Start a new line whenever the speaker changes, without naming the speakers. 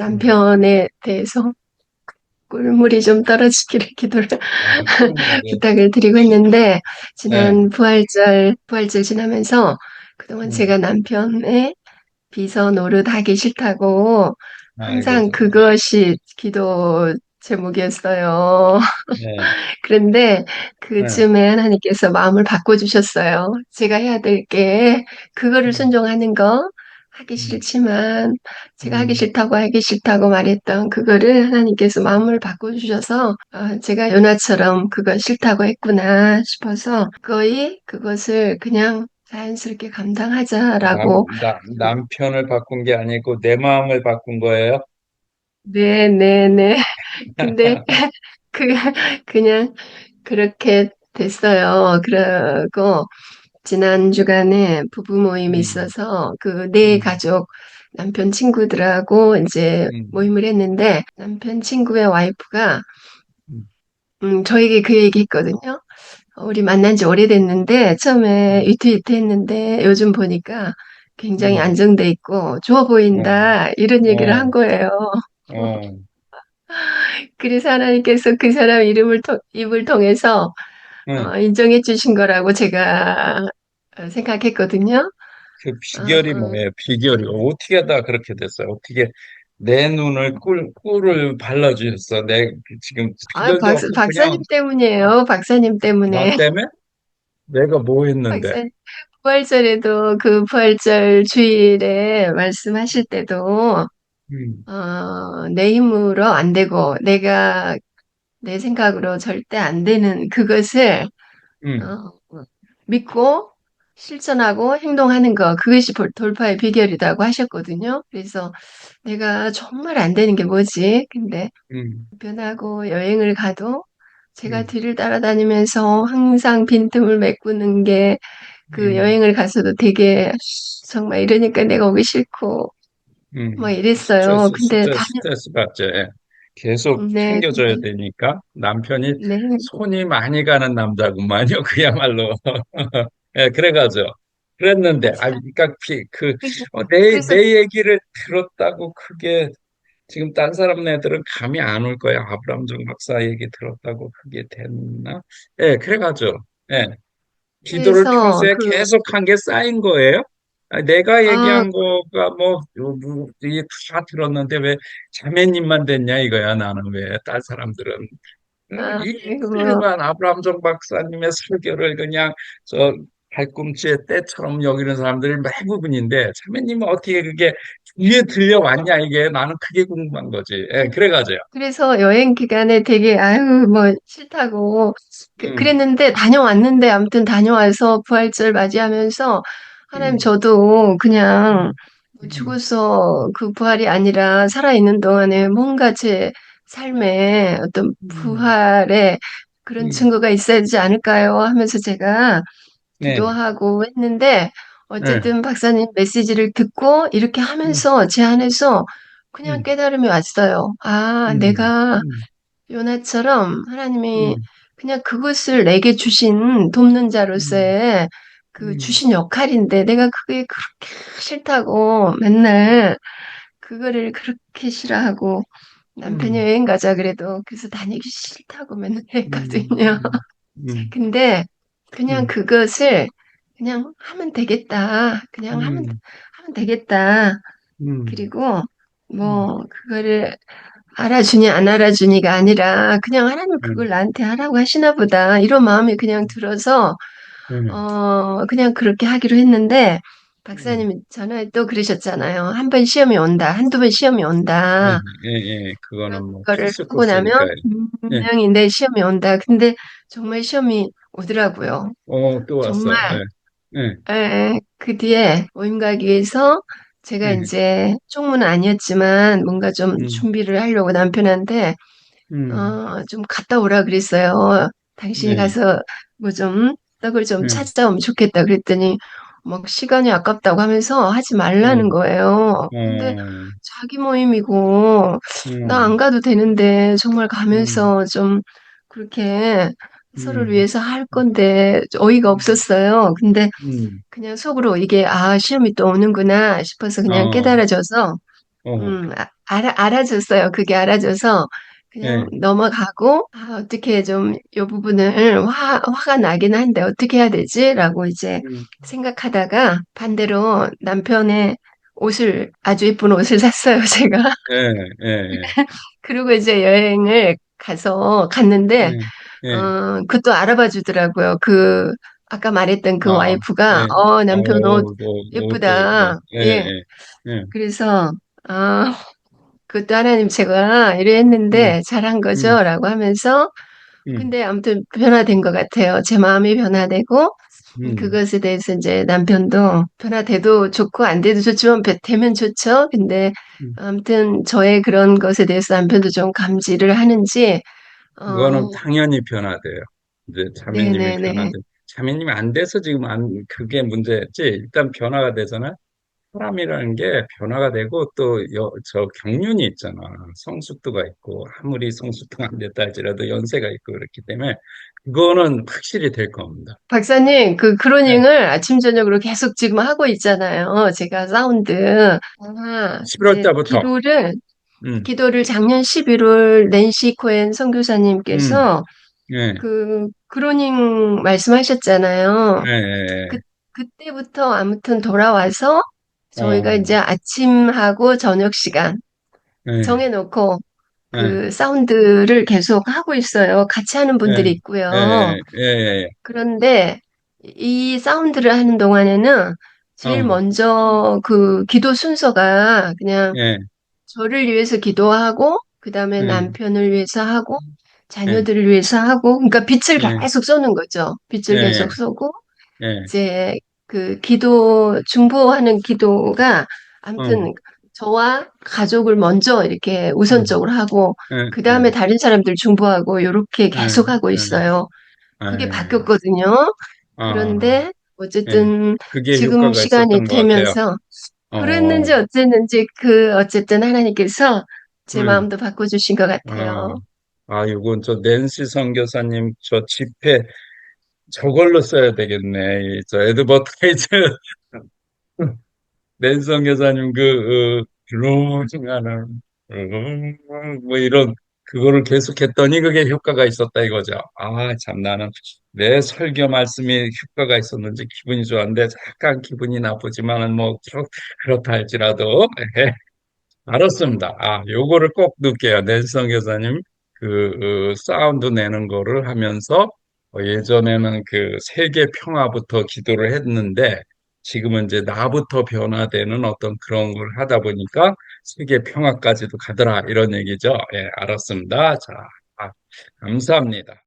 음.
남편에 대해서 꿀물이 좀 떨어지기를 기도를
아.
부탁을 드리고 있는데
네.
지난 부활절 부활절 지나면서 그동안
음.
제가 남편의 비서 노릇 하기 싫다고 항상
정말.
그것이 기도 제목이었어요.
네.
그런데
네.
그쯤에 하나님께서 마음을 바꿔주셨어요. 제가 해야 될 게 그거를
음.
순종하는 거 하기
음.
싫지만 제가 하기
음.
싫다고 하기 싫다고 말했던 그거를 하나님께서 마음을 바꿔주셔서 어, 제가 요나처럼 그거 싫다고 했구나 싶어서 거의 그것을 그냥 자연스럽게
남,
감당하자라고
나, 남편을 바꾼 게 아니고 내 마음을 바꾼 거예요?
네, 네, 네. 근데 그 그냥 그렇게 됐어요. 그러고 지난 주간에 부부 모임이
음.
있어서 그네
음.
가족 남편 친구들하고 이제
음.
모임을 했는데 남편 친구의 와이프가
음.
음, 저에게 그 얘기 했거든요. 우리 만난 지 오래됐는데 처음에
음.
위태위태했는데 요즘 보니까 굉장히
음.
안정돼 있고 좋아
어.
보인다 이런 얘기를 한
어.
거예요.
어.
그래서 하나님께서 그 사람 이름을 통, 입을 통해서
응.
어, 인정해 주신 거라고 제가 어, 생각했거든요.
그
어,
비결이 뭐예요? 비결이 어떻게 하다 그렇게 됐어요? 어떻게 내 눈을 꿀 꿀을 발라주셨어? 내 지금
아,
비결도
박,
없고 그냥
박사님 때문이에요. 박사님
나
때문에.
때문에 내가 뭐 했는데?
박사님, 부활절에도 그 부활절 주일에 말씀하실 때도
음.
어, 내 힘으로 안 되고 내가 내 생각으로 절대 안 되는 그것을
음.
어, 믿고 실천하고 행동하는 거, 그것이 돌- 돌파의 비결이라고 하셨거든요. 그래서 내가 정말 안 되는 게 뭐지? 근데
음.
변하고 여행을 가도 제가
음.
뒤를 따라다니면서 항상 빈틈을 메꾸는 게그
음.
여행을 가서도 되게 정말 이러니까 내가 오기 싫고 막
음.
이랬어요.
스트레스
근데
스트레스
다녀,
스트레스 받죠. 예. 계속
네,
챙겨줘야
근데,
되니까 남편이
네.
손이 많이 가는 남자구만요. 그야말로. 예, 그래가죠. 그랬는데, 아, 그러니까 피- 그, 어, 내,
그래서
내 얘기를 들었다고 크게, 지금 딴 사람 애들은 감이 안 올 거야. 아브라함 정 박사 얘기 들었다고 그게 됐나? 예, 그래가죠. 예, 기도를
그래서
평소에
그,
계속 한 게 쌓인 거예요. 아, 내가
아,
얘기한 거가 뭐, 요, 뭐, 이게 다 들었는데 왜 자매님만 됐냐 이거야. 나는 왜, 딴 사람들은. 어,
아, 그리고
이틀간 아브라함 정 박사님의 설교를 그냥 저 발꿈치에 때처럼 여기는 사람들이 대부분인데 참외님은 어떻게 그게 귀에 들려왔냐 이게 나는 그게 궁금한 거지. 예, 그래가지고요.
그래서 여행 기간에 되게 아유 뭐 싫다고 그,
음,
그랬는데 다녀왔는데 아무튼 다녀와서 부활절 맞이하면서 하나님
음,
저도 그냥
음,
뭐
음,
죽어서 그 부활이 아니라 살아있는 동안에 뭔가 제 삶에 어떤
음,
부활의 그런
음.
증거가 있어야 되지 않을까요? 하면서 제가
네,
기도하고 했는데
네,
어쨌든 박사님 메시지를 듣고 이렇게
음,
하면서 제 안에서 그냥
음,
깨달음이 왔어요. 아,
음,
내가
음,
요나처럼 하나님이
음,
그냥 그것을 내게 주신 돕는
음,
자로서의 그
음,
주신 역할인데 내가 그게 그렇게 싫다고 맨날 그거를 그렇게 싫어하고 남편이
음,
여행 가자 그래도 그래서 다니기 싫다고 맨날 했거든요.
음, 음,
근데 그냥
음,
그것을 그냥 하면 되겠다. 그냥 하면,
음,
하면 되겠다.
음,
그리고
음,
뭐 그거를 알아주니 안 알아주니가 아니라 그냥 하나님 그걸
음,
나한테 하라고 하시나 보다. 이런 마음이 그냥 들어서
음,
어 그냥 그렇게 하기로 했는데
음.
박사님이 전화에 또 그러셨잖아요. 한 번 시험이 온다. 한두 번 시험이
예,
온다.
예, 예. 그거는 뭐
그거를
필수
하고 나면
코스니까요. 예.
분명히 내 시험이 온다. 근데 정말 시험이 오더라고요.
어, 또 왔어.
정말
예, 예,
에, 그 뒤에 모임 가기 위해서 제가
예.
이제 쪽문은 아니었지만 뭔가 좀
음,
준비를 하려고 남편한테
음,
어, 좀 갔다 오라 그랬어요. 당신이
네,
가서 뭐 좀 떡을 좀
예,
찾아오면 좋겠다 그랬더니 막 시간이 아깝다고 하면서 하지 말라는
어,
거예요. 근데
어,
자기 모임이고 나안
음,
가도 되는데 정말
음,
가면서 좀 그렇게 서로를
음,
위해서 할 건데 어이가
음,
없었어요. 근데
음,
그냥 속으로 이게 아 시험이 또 오는구나 싶어서 그냥
어,
깨달아져서
어,
음, 아- 알아, 알아줬어요. 그게 알아줘서 그냥
예,
넘어가고, 아, 어떻게 좀 이 부분을 화, 화가 나긴 한데 어떻게 해야 되지? 라고 이제
음,
생각하다가 반대로 남편의 옷을, 아주 예쁜 옷을 샀어요, 제가.
예, 예,
그리고 이제 여행을 가서 갔는데,
예, 예,
어, 그것도 알아봐 주더라고요. 그, 아까 말했던 그
아,
와이프가,
예,
어, 남편 옷
어, 뭐, 옷도 입고,
예쁘다.
예,
예.
예, 예,
그래서, 아, 그것도 하나님 제가 이래
음,
했는데 잘한
음,
거죠? 라고 하면서,
음,
근데 아무튼 변화된 것 같아요. 제 마음이 변화되고,
음,
그것에 대해서 이제 남편도 변화돼도 좋고 안 돼도 좋지만 배- 되면 좋죠. 근데
음.
아무튼 저의 그런 것에 대해서 남편도 좀 감지를 하는지,
그거는
어,
당연히 변화돼요. 이제 자매님이
네네네.
변화돼. 자매님이 안 돼서 지금 안, 그게 문제였지. 일단 변화가 되잖아. 사람이라는 게 변화가 되고 또 여, 저 경륜이 있잖아. 성숙도가 있고 아무리 성숙도가 안 됐다 할지라도 연세가 있고 그렇기 때문에 그거는 확실히 될 겁니다.
박사님, 그
네.
크로닝을 아침, 저녁으로 계속 지금 하고 있잖아요. 제가 사운드. 아,
11월
이제
달부터.
기도를,
음,
기도를 작년 11월 낸시 코엔
음,
선교사님께서
예,
그 크로닝
예,
말씀하셨잖아요. 그,
예,
그때부터 아무튼 돌아와서
예.
저희가
어,
이제 아침하고 저녁 시간
예,
정해놓고
예,
그 사운드를 계속 하고 있어요. 같이 하는 분들이
예,
있고요.
예, 예, 예,
그런데 이 사운드를 하는 동안에는 제일
어,
먼저 그 기도 순서가 그냥
예,
저를 위해서 기도하고, 그 다음에
예,
남편을 위해서 하고,
예,
자녀들을 위해서 하고, 그러니까 빛을
예,
계속 쏘는 거죠. 빛을
예,
계속 쏘고,
예,
이제 그 기도, 중보하는 기도가
어,
아무튼 저와 가족을 먼저 이렇게
음,
우선적으로 하고,
예,
그
예,
다음에 다른 사람들 중보하고, 이렇게
예,
계속 하고
예,
있어요. 그게
예,
바뀌었거든요.
아,
그런데
예,
어쨌든 지금 시간이. 되면서
어,
그랬는지 어쨌는지 그 어쨌든 하나님께서 제
음,
마음도 바꿔주신 것
아,
같아요.
아, 이건 저 낸시 선교사님 저 집회 저걸로 써야 되겠네. 이저 애드버타이즈 낸성 여사님 그, 어, 블루징하는, 음, 뭐 이런, 그거를 계속했더니 그게 효과가 있었다 이거죠. 아, 참 나는 내 설교 말씀이 효과가 있었는지 기분이 좋았는데 약간 기분이 나쁘지만은 뭐, 그렇- 그렇다 할지라도, 예, 알았습니다. 아, 요거를 꼭 넣을게요. nelson 교사님, 그, 어, 사운드 내는 거를 하면서, 어, 예전에는 그 세계 평화부터 기도를 했는데, 지금은 이제 나부터 변화되는 어떤 그런 걸 하다 보니까 세계 평화까지도 가더라. 이런 얘기죠. 예, 알았습니다. 자, 아, 감사합니다.